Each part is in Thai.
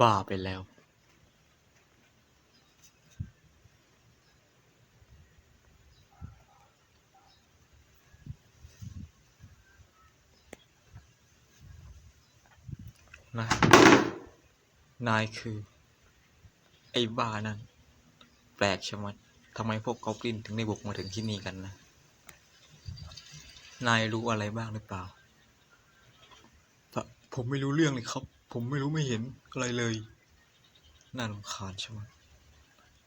บ้าไปแล้วนายนายคือ ไอ้บ้านั่น แปลกชะมัดทำไมพวกกอบลินถึงได้บุกมาถึงที่นี่กันนะ นายรู้อะไรบ้างหรือเปล่า ผมไม่รู้เรื่องเลยครับ ผมไม่รู้ไม่เห็นอะไรเลย น่ารำคาญใช่ไหม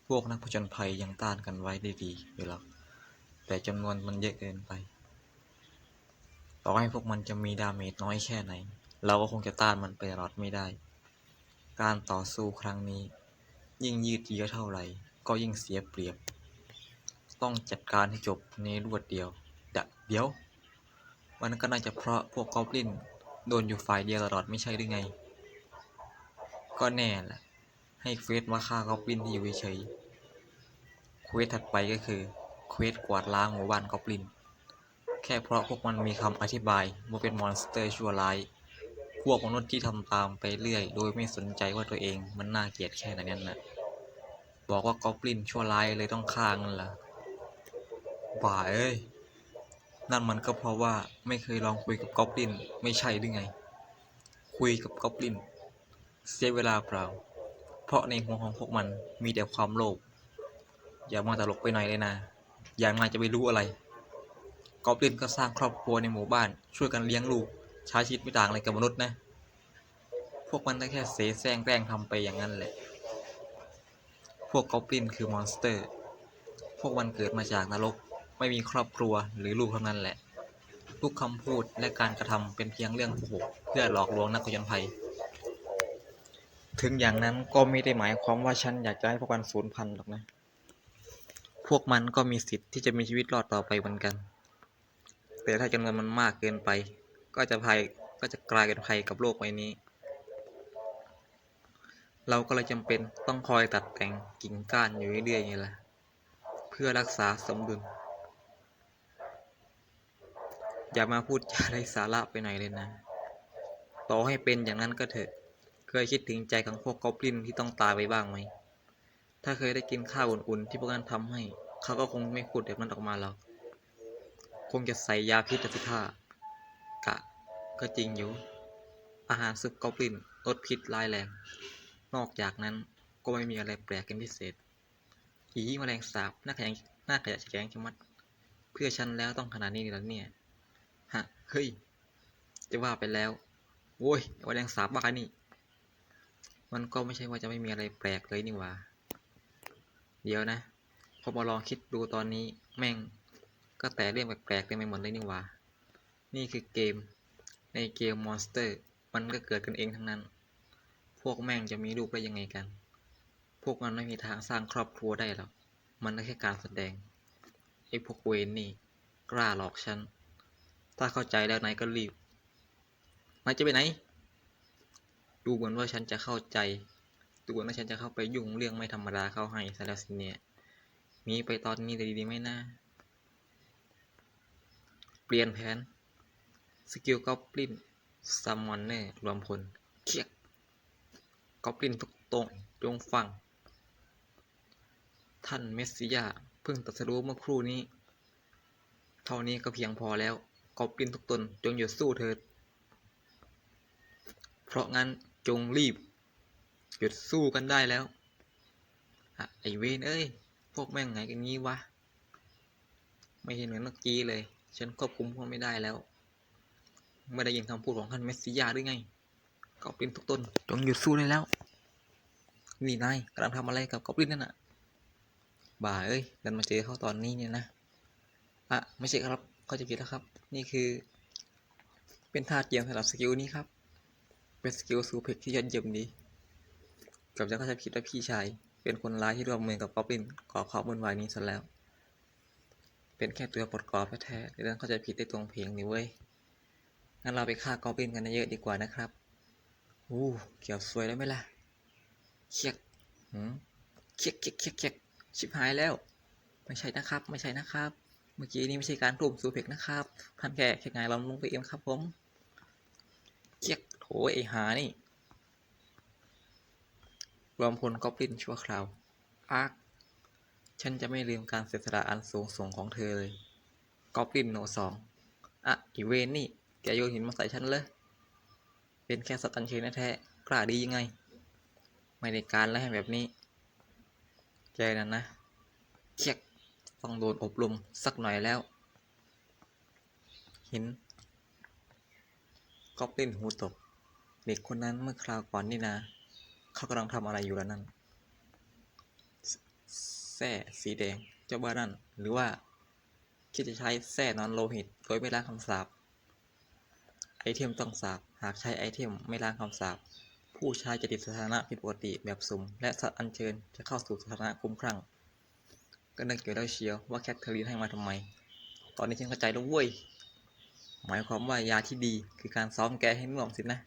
พวกนักผจญภัยยังต้านกันไว้ได้ดีอยู่หรอกแต่จำนวนมันเยอะเกินไป ต่อให้พวกมันจะมีดาเมจน้อยแค่ไหน เราก็คงจะต้านมันไปตลอดไม่ได้ การต่อสู้ครั้งนี้ ยิ่งยืดเยื้อเท่าไหร่ ก็ยิ่งเสียเปรียบ ต้องจัดการให้จบในรวดเดียวเดะเดี๋ยว มันก็น่าจะเพราะพวกกอบลินโดนอยู่ฝ่ายเดียวตลอดไม่ใช่หรือไง ก็แน่แหละ ให้เควสมาฆ่ากอบลินที่อยู่เฉยเควสถัดไปก็คือเควสกวาดล้างหมู่บ้านกอบลิน แค่เพราะพวกมันมีคำอธิบายว่าเป็นมอนสเตอร์ชั่วร้ายพวกมนุษย์ที่ทำตามไปเรื่อย โดยไม่สนใจว่าตัวเองมันน่าเกลียดแค่ไหนนั่นน่ะบอกว่ากอบลินชั่วร้ายเลยต้องฆ่างันล่ะบ่าเอ้ยนั่นมันก็เพราะว่าไม่เคยลองคุยกับกอบลินไม่ใช่หรือไง คุยกับกอบลิน เสียเวลาเปล่า เพราะในหัวของพวกมันมีแต่ความโลภ อย่ามาตลกไปหน่อยเลยนะ อย่างนายจะไปรู้อะไร กอบลินก็สร้างครอบครัวในหมู่บ้าน ช่วยกันเลี้ยงลูก ใช้ชีวิตไม่ต่างอะไรกับมนุษย์นะ พวกมันก็แค่เสแสร้งแกล้งทำไปอย่างนั้นแหละ พวกกอบลินคือมอนสเตอร์ พวกมันเกิดมาจากนรก ไม่มีครอบครัวหรือลูกเท่านั้นแหละ ทุกคำพูดและการกระทำเป็นเพียงเรื่องโกหกเพื่อหลอกลวงนักผจญภัย ถึงอย่างนั้นก็ไม่ได้หมายความว่าฉันอยากจะให้พวกมันสูญพันธุ์หรอกนะ พวกมันก็มีสิทธิ์ที่จะมีชีวิตรอดต่อไปเหมือนกัน แต่ถ้าจำนวนมันมากเกินไป ก็จะภัยก็จะกลายเป็นภัยกับโลกใบนี้ เราก็เลยจำเป็นต้องคอยตัดแต่งกิ่งก้านอยู่เรื่อยๆไงล่ะเพื่อรักษาสมดุล อย่ามาพูดจาไร้สาระไปหน่อยเลยนะ ต่อให้เป็นอย่างนั้นก็เถอะ ยคิดถึงใจของพวกกอบลินที่ต้องตายไปบ้างไหม ถ้าเคยได้กินข้าวอุ่นๆที่พวกนั้นทำให้ เขาก็คงไม่พูดแบบนั้นออกมาหรอก คงจะใส่ยาพิษสิท่ากะ ก็จริงอยู่ อาหารซุปกอบลินลดพิษร้ายแรง นอกจากนั้นก็ไม่มีอะไรแปลกเป็นพิเศษ อีแมลงสาบหน้าขยงหน้าขยะแขยงชะมัด เพื่อฉันแล้วต้องขนาดนี้เลยเหรอเนี่ย ฮะ เฮ้ย จะว่าไปแล้วโว้ยแมลงสาบบ้านี่ มันก็ไม่ใช่ว่าจะไม่มีอะไรแปลกเลยนี่หว่า เดี๋ยวนะพอมาลองคิดดูตอนนี้แม่งก็แต่เรื่องแปลกๆเต็มไปหมดเลยนี่หว่า นี่คือเกม ในเกมมอนสเตอร์ มันก็เกิดกันเองทั้งนั้น พวกแม่งจะมีลูกได้ยังไงกัน พวกมันไม่มีทางสร้างครอบครัวได้หรอก มันก็แค่การแสดง ไอ้พวกเวนนี่ กล้าหลอกฉัน ถ้าเข้าใจแล้วนายก็รีบ นายจะไปไหน ดูเหมือนว่าฉันจะเข้าใจ ดูเหมือนว่าฉันจะเข้าไปยุ่งเรื่องไม่ธรรมดาเข้าให้ซะแล้วสิเนี่ยมีไปตอนนี้เลยดีไหมนะเปลี่ยนแผน สกิลกอบลินซัมมอนเนอร์รวมพลเคียกกอบลินทุกตรงจงฟัง ท่านเมสซิยาเพิ่งตรัสรู้เมื่อครู่นี้ เท่านี้ก็เพียงพอแล้วกอบลินทุกตนจงหยุดสู้เถิด เพราะงั้น จงรีบ หยุดสู้กันได้แล้วอะไอเวนเอ้ย พวกแม่งไงกันงี้วะ ไม่เห็นเหมือนเมื่อกี้เลย ฉันควบคุมพวกไม่ได้แล้ว ไม่ได้ยินคำพูดของท่านเมสซิยาหรือไงกอบลินทุกตนจงหยุดสู้ได้แล้ว นี่นายกำลังทำอะไรกับกอบลินนั่นน่ะบ่าเอ้ยดันมาเจอเขาตอนนี้เนี่ยนะอะไม่ใช่ครับเขาใจะผิดแล้วครับ นี่คือ เป็นท่าเกียมสำหรับสกิลนี้ครับ เป็นสกิลซูเพกที่ยอดเยี่ยมดีเกับจะเข้าใจผิดว่าพี่ชาย เป็นคนร้ายที่ร่วมมือกับกอบลินก่อความวุ่นวายนี้ซะแล้ว เป็นแค่ตัวประกอบแท้ๆแต่ดันเข้าใจผิดได้ตรงเพลงนี่เว้ย งั้นเราไปฆ่ากอบลินกันเยอะดีกว่านะครับ อู้เกี่ยวสวยแล้วไหมล่ะเคียกหืมเคียกเคียกเคียกเคียกชิบหายแล้ว ไม่ใช่นะครับ ไม่ใช่นะครับ เมื่อกี้นี้ไม่ใช่การทุ่มซูเพกนะครับ ท่านแค่แค่ไงเราลงไปเองครับผมเคียก โถไอหานี่ รวมพลกอบลินชั่วคราว อาร์คฉันจะไม่ลืมการเสียสละอันสูงส่งของเธอเลยกอบลินโนสองอะอีเวนนี่ แกโยนหินมาใส่ฉันเลย เป็นแค่สัตว์อัญเชิญแท้กล้าดียังไง ไม่ได้การแล้วแบบนี้แกนั่นนะเคียกต้องโดนอบรมสักหน่อยแล้ว หินกอบลินหูตก เด็กคนนั้นเมื่อคราวก่อนนี่นะ เขากำลังทำอะไรอยู่แล้วนั่นแส้สีแดง เจ้าบ้านั่น หรือว่าคิดจะใช้แส้นอนโลหิตโดยไม่ล้างคำสาปไอเทมต้องสาบหากใช้ไอเทมไม่ล้างคำสาปผู้ใช้จะติดสถานะผิดปกติแบบสุ่มและสัตว์อัญเชิญจะเข้าสู่สถานะคุ้มครั่ง ก็นึกอยู่แล้วเชียวว่าแคทเธอรีนให้มาทำไม ตอนนี้ฉันเข้าใจแล้วเว้ยหมายความว่ายาที่ดีคือการซ้อมแกให้น่วมสินะ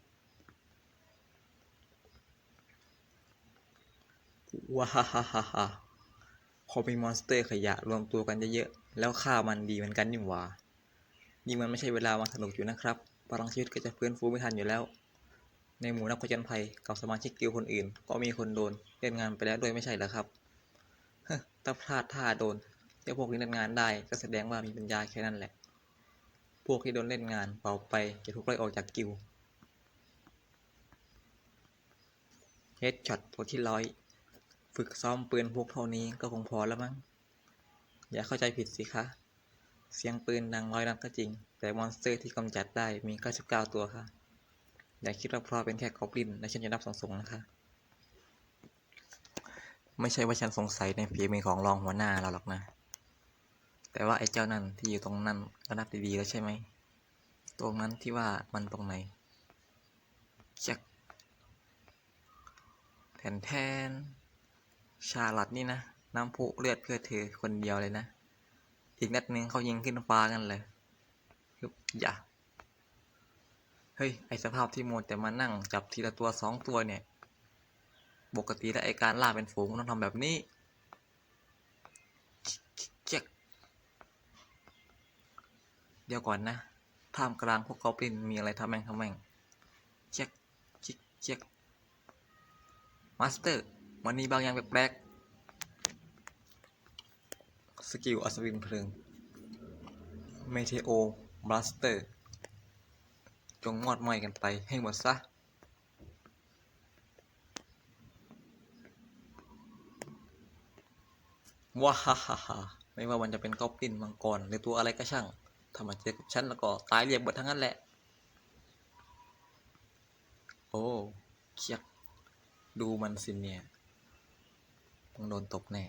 ว้าฮ่าฮ่าฮ่าพอมีมอนสเตอร์ขยะรวมตัวกันเยอะๆ แล้วฆ่ามันดีเหมือนกันนี่หว่านี่มันไม่ใช่เวลามาสนุกอยู่นะครับพลังชีวิตก็จะฟื้นฟูไม่ทันอยู่แล้ว ในหมู่นักผจญภัยกับสมาชิกกิลคนอื่น ก็มีคนโดนเล่นงานไปแล้วด้วยไม่ใช่เหรอครับถ้าพลาดท่าโดนเจ้พวกนี้เล่นงานได้ก็แสดงว่ามีปัญญาแค่นั้นแหละ พวกที่โดนเล่นงานเป่าไปจะถูกไล่ออกจากกิลเฮดช็อตตัวที่ร้อย ฝึกซ้อมปืนพวกเท่านี้ก็คงพอแล้วมั้ง อย่าเข้าใจผิดสิคะ เสียงปืนดังร้อยนัดก็จริง แต่มอนสเตอร์ที่กำจัดได้มี 99 ตัวค่ะ อย่าคิดว่าเพราะเป็นแค่กอบลินและฉันจะนับสงสงนะคะ ไม่ใช่ว่าฉันสงสัยในฝีมือของรองหัวหน้าเราหรอกนะ แต่ว่าไอ้เจ้านั่นที่อยู่ตรงนั้นก็นับดีๆแล้วใช่ไหม ตรงนั้นที่ว่ามันตรงไหนจักแทนแทน ชาลัดนี่นะน้ำพุเลือดเพื่อเธอคนเดียวเลยนะ อีกนัดหนึ่งเขายิงขึ้นฟ้ากันเลยฮึบอย่าเฮ้ย ไอสภาพที่โมแต่มานั่งจับทีละตัวสองตัวเนี่ย ปกติแล้วไอการล่าเป็นฝูงต้องทำแบบนี้เจ๊กเดี๋ยวก่อนนะ ท่ามกลางพวกกอบลินมีอะไรทำแม่งทำแม่งเจ๊กเจ๊กเจ๊กมาสเตอร์ วันนี้บางอย่างแปลกๆ สกิลอัศวินเพลิง เมเทโอบลัสเตอร์ จงมอดไหม้กันไปให้หมดซะ ว้าฮ่าฮ่าฮ่าไม่ว่ามันจะเป็นก๊อบลินมังกร หรือตัวอะไรก็ช่างถ้ามาเจอกับฉันแล้วก็ตายเรียบหมดทั้งนั้นแหละ โอ้เคียกดูมันสิเนี่ย ต้องโดนตกแน่